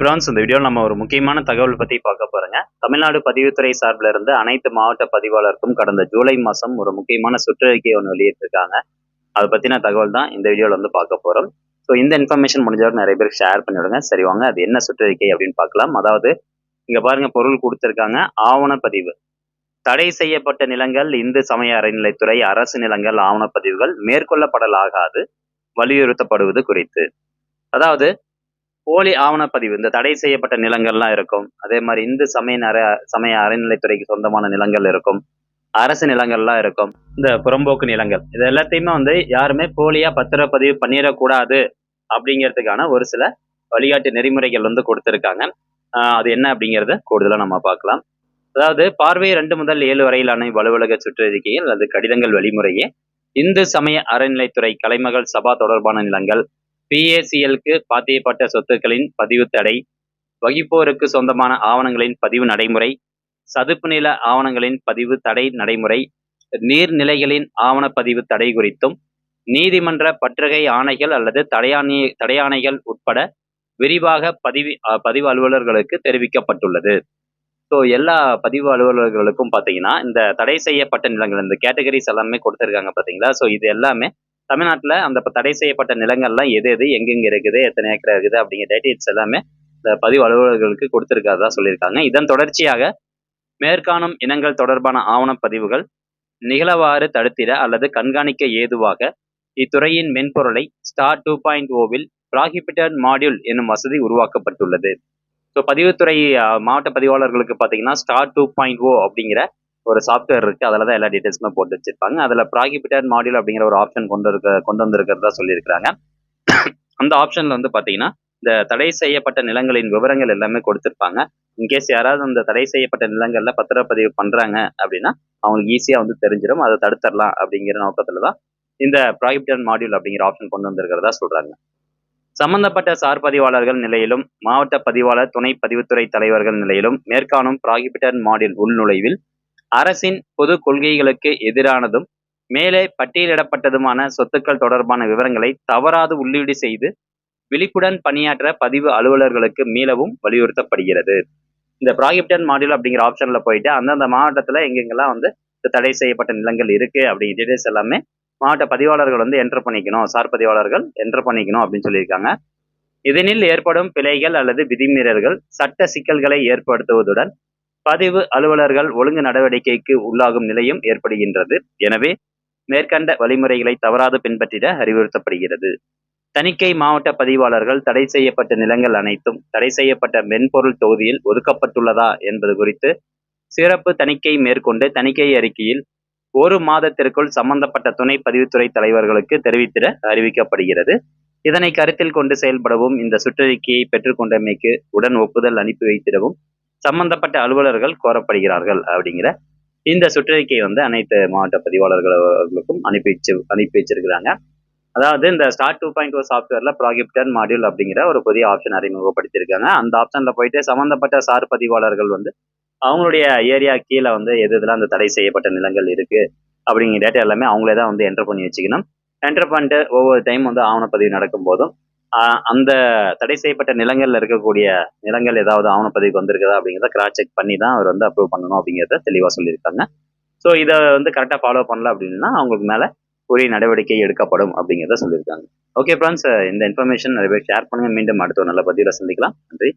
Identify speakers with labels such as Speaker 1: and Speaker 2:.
Speaker 1: France இந்த வீடியோவில் நம்ம ஒரு முக்கியமான தகவல் பற்றி பார்க்க போறோங்க. தமிழ்நாடு பதிவுத்துறை சார்பில் இருந்து அனைத்து மாவட்ட பதிவாளருக்கும் கடந்த ஜூலை மாதம் ஒரு முக்கியமான சுற்றறிக்கை ஒன்று வெளியிட்டிருக்காங்க. அதை பற்றின தகவல் தான் இந்த வீடியோவில் வந்து பார்க்க போகிறோம் ஸோ இந்த இன்ஃபர்மேஷன் முடிஞ்சவரை நிறைய பேர் ஷேர் பண்ணிவிடுங்க. சரி வாங்க அது என்ன சுற்றறிக்கை அப்படின்னு பார்க்கலாம். அதாவது இங்கே பாருங்க பொருள் கொடுத்துருக்காங்க. ஆவணப்பதிவு. தடை செய்யப்பட்ட நிலங்கள் இந்து சமய அறநிலைத்துறை அரசு நிலங்கள் ஆவணப்பதிவுகள் மேற்கொள்ளப்படலாகாது வலியுறுத்தப்படுவது குறித்து. அதாவது போலி ஆவணப்பதிவு இந்த தடை செய்யப்பட்ட நிலங்கள்லாம் இருக்கும். அதே மாதிரி இந்து சமய அற சமய அறநிலைத்துறைக்கு சொந்தமான நிலங்கள் இருக்கும். அரசு நிலங்கள்லாம் இருக்கும். இந்த புறம்போக்கு நிலங்கள். இது எல்லாத்தையுமே வந்து யாருமே போலியா பத்திரப்பதிவு பண்ணிடக்கூடாது அப்படிங்கிறதுக்கான ஒரு சில வழிகாட்டு நெறிமுறைகள் வந்து கொடுத்துருக்காங்க. அது என்ன அப்படிங்கிறத கூடுதலாக நம்ம பார்க்கலாம். அதாவது பார்வை ரெண்டு முதல் ஏழு வரையிலான வலுவலக சுற்றறிக்கையில் அல்லது கடிதங்கள் வழிமுறையே இந்து சமய அறநிலைத்துறை கலைமகள் சபா தொடர்பான நிலங்கள் பிஏசிஎலுக்கு பாத்தியப்பட்ட சொத்துக்களின் பதிவு தடை வகிப்போருக்கு சொந்தமான ஆவணங்களின் பதிவு நடைமுறை சதுப்பு நில ஆவணங்களின் பதிவு தடை நடைமுறை நீர்நிலைகளின் ஆவணப்பதிவு தடை குறித்தும் நீதிமன்ற பற்றுகை ஆணைகள் அல்லது தடையாணி தடையாணைகள் உட்பட விரிவாக பதிவு பதிவு அலுவலர்களுக்கு தெரிவிக்கப்பட்டுள்ளது. ஸோ எல்லா பதிவு அலுவலர்களுக்கும் பார்த்தீங்கன்னா இந்த தடை செய்யப்பட்ட நிலங்கள் இந்த கேட்டகரிஸ் எல்லாமே கொடுத்துருக்காங்க பார்த்தீங்களா ஸோ இது எல்லாமே தமிழ்நாட்டில் அந்த தடை செய்யப்பட்ட நிலங்கள்லாம் எது எது எங்கெங்க இருக்குது எத்தனை ஏக்கர் இருக்குது அப்படிங்கிற டீட்டெயில்ஸ் எல்லாமே இந்த பதிவு அலுவலர்களுக்கு கொடுத்துருக்காதா சொல்லியிருக்காங்க. இதன் தொடர்ச்சியாக மேற்காணும் இனங்கள் தொடர்பான ஆவணப்பதிவுகள் நிகழவாறு தடுத்திட அல்லது கண்காணிக்க ஏதுவாக இத்துறையின் மென்பொருளை ஸ்டார் டூ பாயிண்ட் ஓவில் ப்ராஹிபிட்டட் மாடியூல் என்னும் வசதி உருவாக்கப்பட்டுள்ளது. ஸோ பதிவுத்துறை மாவட்ட பதிவாளர்களுக்கு பார்த்தீங்கன்னா ஸ்டார் டூ பாயிண்ட் ஓ அப்படிங்கிற ஒரு சாஃப்ட்வேர் இருக்கு அதில் தான் எல்லா டீட்டெயில்ஸுமே போட்டு வச்சிருப்பாங்க. அதில் ப்ராகிபிட்டட் மாடியூல் அப்படிங்கிற ஒரு ஆப்ஷன் கொண்டு இருக்க கொண்டு வந்திருக்கிறதா சொல்லியிருக்கிறாங்க. அந்த ஆப்ஷனில் வந்து பார்த்தீங்கன்னா இந்த தடை செய்யப்பட்ட நிலங்களின் விவரங்கள் எல்லாமே கொடுத்துருப்பாங்க. இன்கேஸ் யாராவது அந்த தடை செய்யப்பட்ட நிலங்கள்ல பத்திரப்பதிவு பண்றாங்க அப்படின்னா அவங்களுக்கு ஈஸியாக வந்து தெரிஞ்சிடும். அதை தடுத்துடலாம் அப்படிங்கிற நோக்கத்தில் தான் இந்த ப்ராகிபிட்டட் மாடியூல் அப்படிங்கிற ஆப்ஷன் கொண்டு வந்திருக்கிறதா சொல்றாங்க. சம்பந்தப்பட்ட சார் பதிவாளர்கள் நிலையிலும் மாவட்ட பதிவாளர் துணை பதிவுத்துறை தலைவர்கள் நிலையிலும் மேற்காணும் ப்ராகிபிட்டட் மாடியூல் உள்நுழைவில் அரசின் பொது கொள்கைகளுக்கு எதிரானதும் மேலே பட்டியலிடப்பட்டதுமான சொத்துக்கள் தொடர்பான விவரங்களை தவறாது உள்ளீடு செய்து விழிப்புடன் பணியாற்ற பதிவு அலுவலர்களுக்கு மீளவும் வலியுறுத்தப்படுகிறது. இந்த ப்ராகிப்டன் மாடியூல் அப்படிங்கிற ஆப்ஷன்ல போயிட்டு அந்தந்த மாவட்டத்துல எங்கெங்கெல்லாம் வந்து தடை செய்யப்பட்ட நிலங்கள் இருக்கு அப்படிங்கிற டீடைல்ஸ் எல்லாமே மாவட்ட பதிவாளர்கள் வந்து என்டர் பண்ணிக்கணும் சார் பதிவாளர்கள் என்டர் பண்ணிக்கணும் அப்படின்னு சொல்லியிருக்காங்க. இதனில் ஏற்படும் பிழைகள் அல்லது விதிமீறல்கள் சட்ட சிக்கல்களை ஏற்படுத்துவதுடன் பதிவு அலுவலர்கள் ஒழுங்கு நடவடிக்கைக்கு உள்ளாகும் நிலையும் ஏற்படுகின்றது. எனவே மேற்கண்ட வழிமுறைகளை தவறாது பின்பற்றிட அறிவுறுத்தப்படுகிறது. தணிக்கை மாவட்ட பதிவாளர்கள் தடை செய்யப்பட்ட நிலங்கள் அனைத்தும் தடை செய்யப்பட்ட மென்பொருள் தொகுதியில் ஒதுக்கப்பட்டுள்ளதா என்பது குறித்து சிறப்பு தணிக்கை மேற்கொண்டு தணிக்கை அறிக்கையில் ஒரு மாதத்திற்குள் சம்பந்தப்பட்ட துணை பதிவுத்துறை தலைவர்களுக்கு தெரிவித்திட அறிவிக்கப்படுகிறது. இதனை கருத்தில் கொண்டு செயல்படவும் இந்த சுற்றறிக்கையை பெற்றுக்கொண்டமைக்கு உடன் ஒப்புதல் அனுப்பி வைத்திடவும் சம்பந்தப்பட்ட அலுவலர்கள் கோரப்படுகிறார்கள் அப்படிங்கிற இந்த சுற்றறிக்கை வந்து அனைத்து மாவட்ட பதிவாளர்களுக்கும் அனுப்பி வச்சு அனுப்பி வச்சிருக்கிறாங்க. அதாவது இந்த ஸ்டார்ட் டூ பாயிண்ட் ஓ சாஃப்ட்வேர்ல ப்ராகிப்டர் மாடியூல் அப்படிங்கிற ஒரு புதிய ஆப்ஷன் அறிமுகப்படுத்தியிருக்காங்க. அந்த ஆப்ஷன்ல போயிட்டு சம்பந்தப்பட்ட சார் பதிவாளர்கள் வந்து அவங்களுடைய ஏரியா கீழே வந்து எது இதெல்லாம் அந்த தடை செய்யப்பட்ட நிலங்கள் இருக்கு அப்படிங்கிற டேட்டா எல்லாமே அவங்களே தான் வந்து என்டர் பண்ணி வச்சுக்கணும். என்டர் பண்ணிட்டு ஒவ்வொரு டைம் வந்து ஆவணப்பதிவு நடக்கும் போதும் அந்த தடை செய்யப்பட்ட நிலங்கள்ல இருக்கக்கூடிய நிலங்கள் ஏதாவது ஆவணப்பதிவுக்கு வந்திருக்குதா அப்படிங்கிறத கிராஸ் செக் பண்ணி தான் அவர் வந்து அப்ரூவ் பண்ணணும் அப்படிங்கிறத தெளிவாக சொல்லியிருக்காங்க. ஸோ இதை வந்து கரெக்டாக ஃபாலோ பண்ணல அப்படின்னா அவங்களுக்கு மேலே உரிய நடவடிக்கை எடுக்கப்படும் அப்படிங்கிறத சொல்லியிருக்காங்க. ஓகே ஃப்ரெண்ட்ஸ் இந்த இன்ஃபர்மேஷன் நிறைய பேர் ஷேர் பண்ணுங்க. மீண்டும் அடுத்த ஒரு நல்ல பதிவில் சந்திக்கலாம். நன்றி.